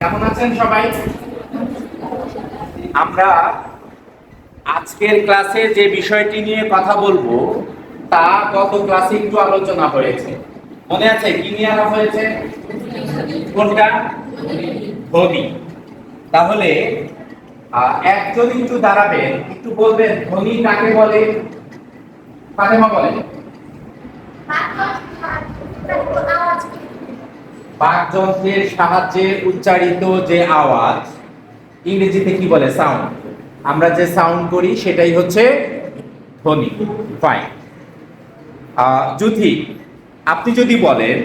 কেমন আছেন সবাই? আমরা আজকের ক্লাসে যে বিষয়টি নিয়ে কথা বলব, তা গত ক্লাসে একটু আলোচনা হয়েছে। মনে আছে কি নিয়ে আলাপ হয়েছে? কোনটা? ধ্বনি তাহলে একজন একটু দাঁড়াবেন, একটু বলবেন ধ্বনি কাকে বলে? ফাতেমা বলে। বাকযন্ত্রের সাহায্যে উচ্চারিত যে আওয়াজ ইংরেজিতে কি বলে? সাউন্ড আমরা যে সাউন্ড করি সেটাই হচ্ছে ধ্বনি। ফাইন জুথি আপনি যদি বলেন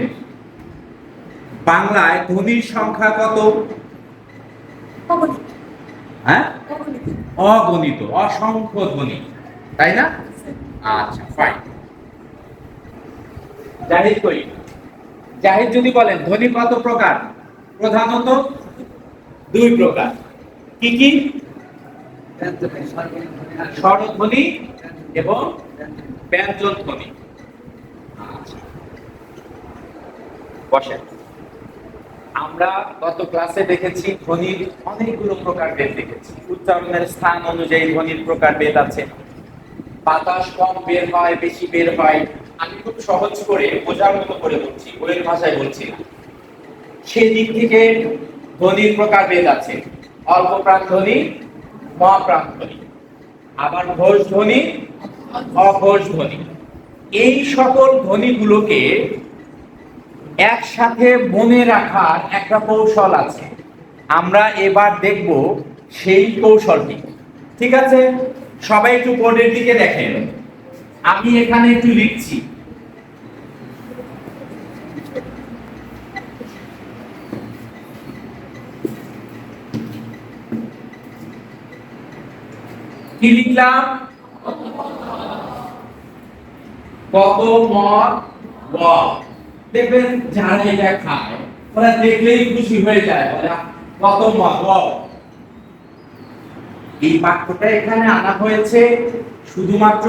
বাংলায় ধ্বনির সংখ্যা কত? হ্যাঁ? অগণিত। অসংখ্য ধ্বনি। তাই না? আচ্ছা। ফাইন জাহিদ কই জাহিদ যদি বলেন ধ্বনি কত প্রকার, প্রধানত দুই প্রকার। কি কি? স্বরধ্বনি এবং ব্যঞ্জন ধ্বনি। বসেন। আমরা গত ক্লাসে দেখেছি ধ্বনির অনেকগুলো প্রকারভেদ দেখেছি। উচ্চারণের স্থান অনুযায়ী ধ্বনির প্রকারভেদ আছে। বাতাস কম বের হয়, বেশি বের হয়। আমি খুব সহজ করে, বোঝার মতো করে বলছি, বইয়ের ভাষায় বলছি। না সেদিক থেকে ধ্বনির প্রকার বেদ আছে। অল্প প্রাণ ধ্বনি, মহাপ্রাণ ধ্বনি। আবার ঘোষ ধ্বনি, অঘোষ ধ্বনি। এই সকল ধ্বনিগুলোকে একসাথে মনে রাখার একটা কৌশল আছে। আমরা এবার দেখব সেই কৌশলটি। ঠিক আছে? সবাই একটু বোর্ডের দিকে দেখেন। আমি এখানে একটু লিখছি। কি লিখলাম? কত মত দেখবেন যারা এটা খায়, ওরা দেখলেই খুশি হয়ে যায় কত মত এই বাক্যটা এখানে আনা হয়েছে শুধুমাত্র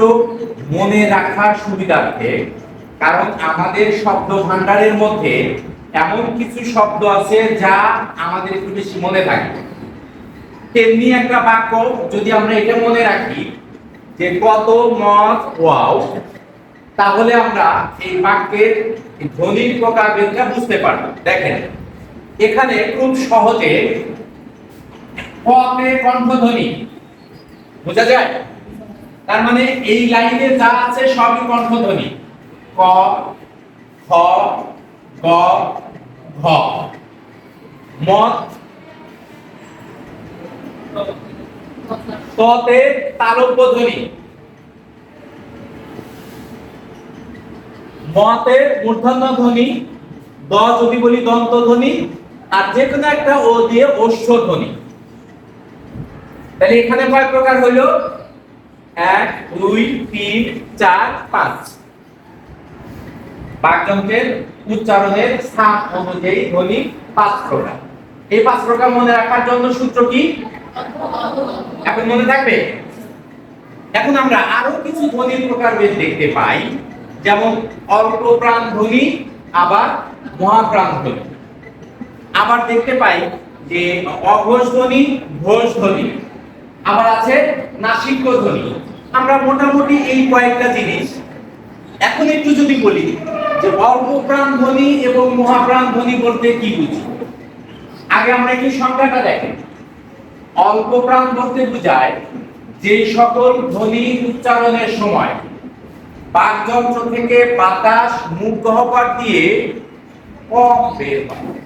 মনে রাখার সুবিধার্থে, কারণ আমাদের শব্দ ভান্ডারের মধ্যে এমন কিছু শব্দ আছে যা আমাদের একটু বেশি মনে থাকে। তেমনি একটা বাক্য যদি আমরা এটা মনে রাখি যে কত মত ওয়াও, তাহলে আমরা এই বাক্যের ধ্বনির প্রকারভেদটা বুঝতে পারব। দেখেন, এখানে খুব সহজে পথে কণ্ঠধ্বনি, বোঝা যায়? তার মানে এই লাইনে যা আছে সবই কণ্ঠধ্বনি। ক, খ, গ, ঘ। মত ততে তালব্য ধ্বনি। মতে মূর্ধন্য ধ্বনি, দ যদি বলি দন্ত ধ্বনি, আর যে কোনো একটা ও দিয়ে অশ্ব ধ্বনি। তাহলে এখানে কয় প্রকার হলো? এক, দুই, তিন, চার, পাঁচ। বাকযন্ত্রের উচ্চারণের স্থান অনুযায়ী ধ্বনি পাঁচ প্রকার। এই পাঁচ প্রকার মনে রাখার জন্য সূত্র কি? এখন মনে থাকবে? এখন আমরা আরও কিছু ধ্বনির প্রকার প্রকারভেদ দেখতে পাই, যেমন অল্প প্রাণ ধ্বনি, আবার মহাপ্রাণ ধ্বনি। আবার দেখতে পাই যে অঘোষ ধ্বনি, ঘোষ ধ্বনি, আবার আছে নাসিক্য ধ্বনি। আমরা মোটামুটি এই কয়েকটা জিনিস এখন একটু যদি বলি যে অল্প প্রাণ ধ্বনি এবং মহাপ্রাণ ধ্বনি বলতে কি বুঝি? আগে আমরা একটু সংখ্যাটা দেখেন। অল্প প্রাণ বলতে বোঝায় যে সকল ধ্বনি উচ্চারণের সময় বাকযন্ত্র থেকে বাতাস, মুখ গহ্বর দিয়ে কম বের হয়।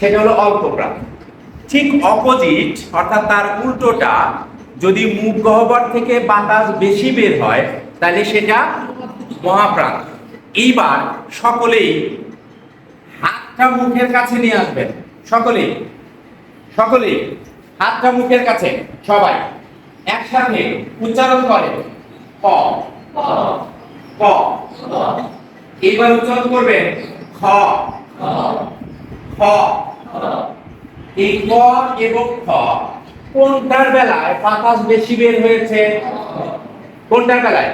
সেটা হলো অল্প প্রাণ। ঠিক অপোজিট, অর্থাৎ তার উল্টোটা, যদি মুখ গহ্বর থেকে বাতাস বেশি বের হয়, তাহলে সেটা মহাপ্রাণ। এইবার সকলেই হাতটা মুখের কাছে নিয়ে আসবেন। সকলেই সকলেই হাতটা মুখের কাছে সবাই একসাথে উচ্চারণ করে। ক। ক। এইবার উচ্চারণ করবেন খ। খ। এই ক এবং খ কোনটার বেলায় বাতাস বেশি বের হয়েছে? কোনটার বেলায়?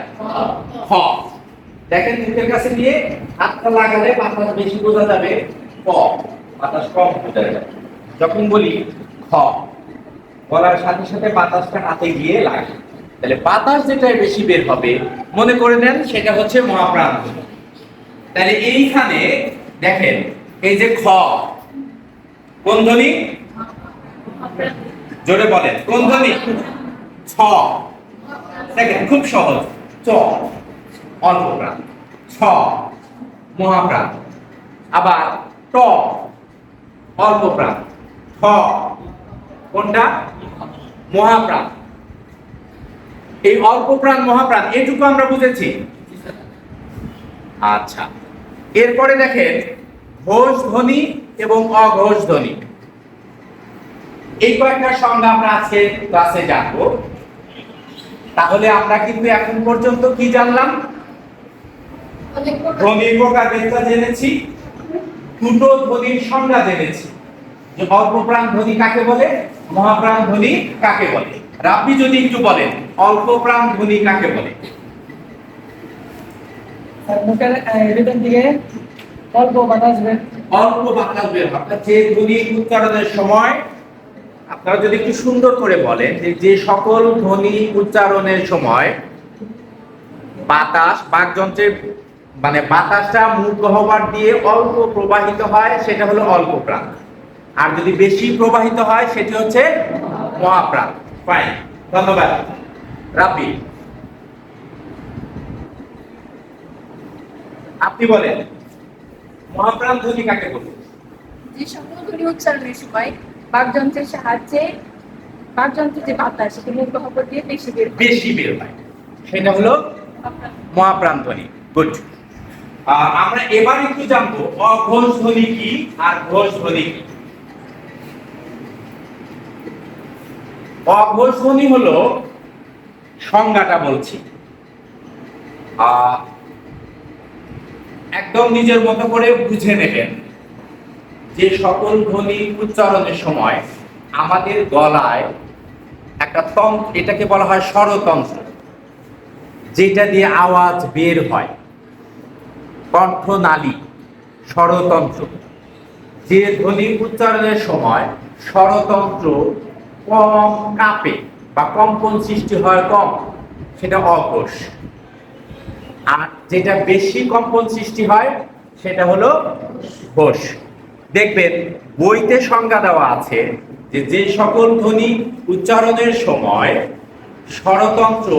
খ। দেখেন মুখের কাছে নিয়ে হাতটা লাগালে বাতাস বেশি বোঝা যাবে ক। বাতাস কম বোঝা যাবে যখন বলি খ, বলার সাথে সাথে বাতাসটা হাতে গিয়ে লাগে। তাহলে বাতাস যেটা বেশি বের হবে, মনে করে নেন সেটা হচ্ছে মহাপ্রাণ। তাহলে এইখানে দেখেন, এই যে খ, কোন ধ্বনি? জোরে বলেন, কোন ধ্বনি? ছ। দেখেন, খুব সহজ। চ অল্প প্রাণ ছ, মহাপ্রাণ। আবার ট অল্প প্রাণ ঠ কোনটা? মহাপ্রাণ। এই অল্প প্রাণ মহাপ্রাণ এটুকু আমরা বুঝেছি। আচ্ছা। এরপরে দেখেন ঘোষ ধ্বনি এবং অঘোষ ধ্বনি এই কয়েকটা সংজ্ঞা আমরা আজকে ক্লাসে জানব। তাহলে আমরা কিন্তু এখন পর্যন্ত কি জানলাম? ধ্বনির প্রকারভেদটা জেনেছি। দুটো ধ্বনির সংজ্ঞা জেনেছি। যে অল্প প্রাণ ধ্বনি কাকে বলে? মহাপ্রাণ ধ্বনি কাকে বলে? রাব্বি যদি একটু বলেন অল্প প্রাণ ধ্বনি কাকে বলে? মুখের হৃদয় দিকে অল্প বাতাস বের। অল্প বাতাস বের অর্থাৎ যে ধ্বনি উচ্চারণের সময় আপনারা যদি একটু সুন্দর করে বলেন যে যে সকল ধ্বনি উচ্চারণের সময় বাতাস বাকযন্ত্রের মানে বাতাসটা মুখ গহ্বর দিয়ে অল্প প্রবাহিত হয় সেটা হলো অল্প প্রাণ। আর যদি বেশি প্রবাহিত হয় সেটি হচ্ছে মহাপ্রাণ। ফাইন ধন্যবাদ। রাব্বি আপনি বলেন মহাপ্রাণ ধ্বনি কাকে বলে? যে সকল ধ্বনি উচ্চারণের সময় বাকযন্ত্রের সাহায্যে বাকযন্ত্রের যে বাতাস সেটি মুখ গহ্বর দিয়ে বেশি বের হয়। বেশি বের হয়। সেটা হলো মহাপ্রাণ। ধ্বনি। গুড আমরা এবার একটু জানব অঘোষ ধ্বনি কি আর ঘোষ ধ্বনি কি? অঘোষ ধ্বনি হলো সংজ্ঞাটা বলছি। একদম নিজের মতো করে বুঝে নেবেন যে সকল ধ্বনি উচ্চারণের সময় আমাদের গলায় একটা তন্ত্র, এটাকে বলা হয় স্বরতন্ত্র, যেটা দিয়ে আওয়াজ বের হয়। কণ্ঠনালী স্বরতন্ত্র। যে ধ্বনি উচ্চারণের সময় স্বরতন্ত্র কম কাঁপে বা কম্পন সৃষ্টি হয় কম, সেটা অঘোষ আর যেটা বেশি কম্পন সৃষ্টি হয়, সেটা হলো ঘোষ। দেখবেন, বইতে সংজ্ঞা দেওয়া আছে যে যে সকল ধ্বনি উচ্চারণের সময় স্বরতন্ত্র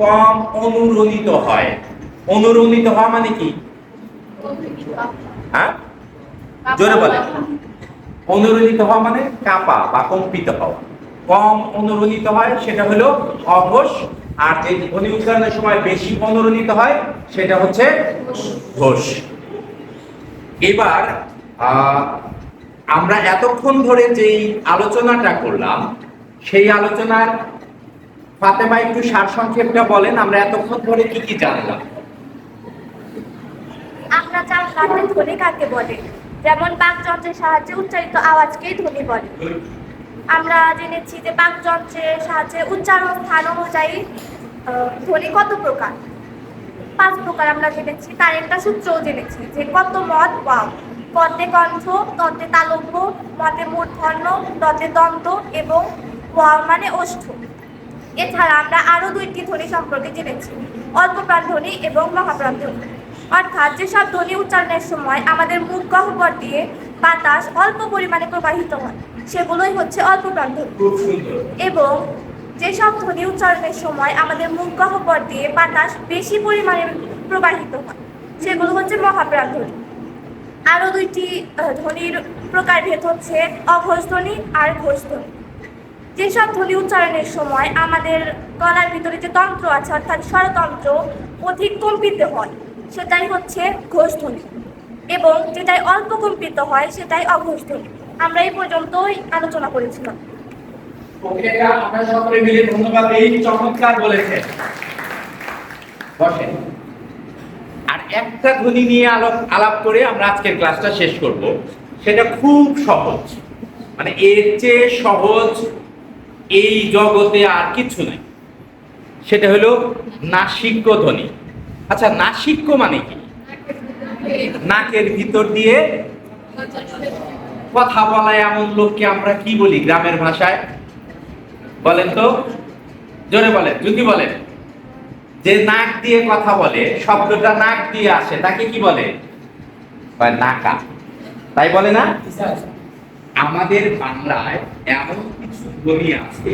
কম অনুরণিত হয়। অনুরণিত হওয়া মানে কি? হ্যাঁ? জোরে বলে। অনুরণিত হওয়া মানে বা কম্পিত হওয়া। কম অনুরণিত হয়, সেটা হলো অঘোষ। আর যে ধ্বনি উচ্চারণের সময় বেশি অনুরণিত হয়, সেটা হচ্ছে ঘোষ। এবার আমরা এতক্ষণ ধরে যেই আলোচনাটা করলাম, সেই আলোচনার ফাতেমা একটু সারসংক্ষেপটা বলেন, আমরা এতক্ষণ ধরে কি কি জানলাম? আমরা জানলাম যে ধ্বনি কাকে বলে? যেমন বাকযন্ত্রের সাহায্যে উচ্চারিত আওয়াজকেই ধ্বনি বলে। আমরা জেনেছি যে বাকযন্ত্রের সাহায্যে উচ্চারণ স্থান অনুযায়ী ধ্বনি কত প্রকার? পাঁচ প্রকার আমরা জেনেছি। তার একটা সূত্রও জেনেছি যে কত মত, ওয়াও। কতে কণ্ঠ ততে তালব্য মতে মূর্ধন্য ততে দন্ত এবং ওয়াও মানে ওষ্ঠ। এছাড়া আমরা আরও দুইটি ধ্বনি সম্পর্কে জেনেছি। অল্প প্রাণ ধ্বনি এবং মহাপ্রাণ ধ্বনি। অর্থাৎ যেসব ধ্বনি উচ্চারণের সময় আমাদের মুখ গহ্বর দিয়ে বাতাস অল্প পরিমাণে প্রবাহিত হয় সেগুলোই হচ্ছে অল্প প্রাণ ধ্বনি খুব সুন্দর। এবং যেসব ধ্বনি উচ্চারণের সময় আমাদের মুখ গহ্বর দিয়ে বাতাস বেশি পরিমাণে প্রবাহিত হয় সেগুলো হচ্ছে মহাপ্রাণ ধ্বনি আরও দুইটি ধ্বনির প্রকারভেদ হচ্ছে অঘোষ ধ্বনি আর ঘোষ ধ্বনি যেসব ধ্বনি উচ্চারণের সময় আমাদের গলার ভিতরে যে তন্ত্র আছে অর্থাৎ স্বরতন্ত্র অধিক কম্পিত হয়। সেটাই হচ্ছে ঘোষ ধ্বনি এবং যেটাই অল্প কম্পিত হয়, সেটাই অঘোষ ধ্বনি আমরা এই পর্যন্তই আলোচনা করেছিলাম। এই চমৎকার বলেছেন। বসেন। আর একটা ধ্বনি নিয়ে আলাপ আলাপ করে আমরা আজকের ক্লাসটা শেষ করব। সেটা খুব সহজ। মানে এর চেয়ে সহজ এই জগতে আর কিছু নাই। সেটা হলো নাসিক্য ধ্বনি। আচ্ছা নাসিক্য মানে কি? নাকের ভিতর দিয়ে কথা বলা এমন লোককে আমরা কি বলি গ্রামের ভাষায়? বলেন তো। জোরে বলেন যদি বলেন। যে নাক দিয়ে কথা বলে, শব্দটা নাক দিয়ে আসে, তাকে কি বলে? নাকা। তাই বলে না? আমাদের বাংলায় এমন কিছু ধ্বনি আছে,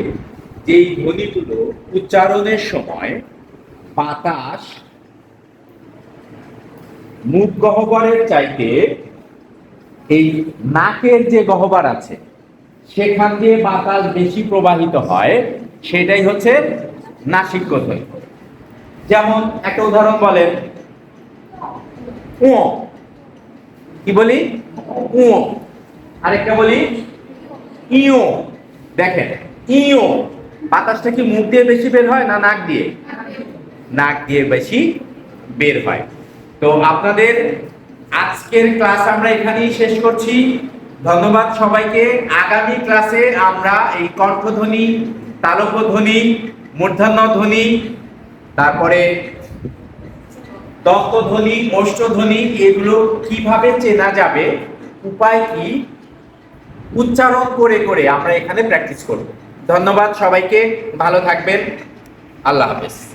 যেই ধ্বনিগুলো উচ্চারণের সময় বাতাস মুখ গহ্বরের চাইতে এই নাকের যে গহ্বর আছে, সেখান দিয়ে বাতাস বেশি প্রবাহিত হয়, সেটাই হচ্ছে নাসিক্য ধ্বনি যেমন একটা উদাহরণ বলেন ও কি বলি? ও আরেকটা বলি ইও দেখেন ইও বাতাসটা কি মুখ দিয়ে বেশি বের হয় না নাক দিয়ে? নাক দিয়ে বেশি বের হয়। তো আপনাদের আজকের ক্লাস আমরা এখানেই শেষ করছি। ধন্যবাদ সবাইকে। আগামী ক্লাসে আমরা এই কণ্ঠধ্বনি, তালব্যধ্বনি মূর্ধন্য ধ্বনি তারপরে দত্তধ্বনি ওষ্ঠধ্বনি এগুলো কীভাবে চেনা যাবে, উপায় কি, উচ্চারণ করে করে আমরা এখানে প্র্যাকটিস করব। ধন্যবাদ সবাইকে। ভালো থাকবেন। আল্লাহ হাফেজ।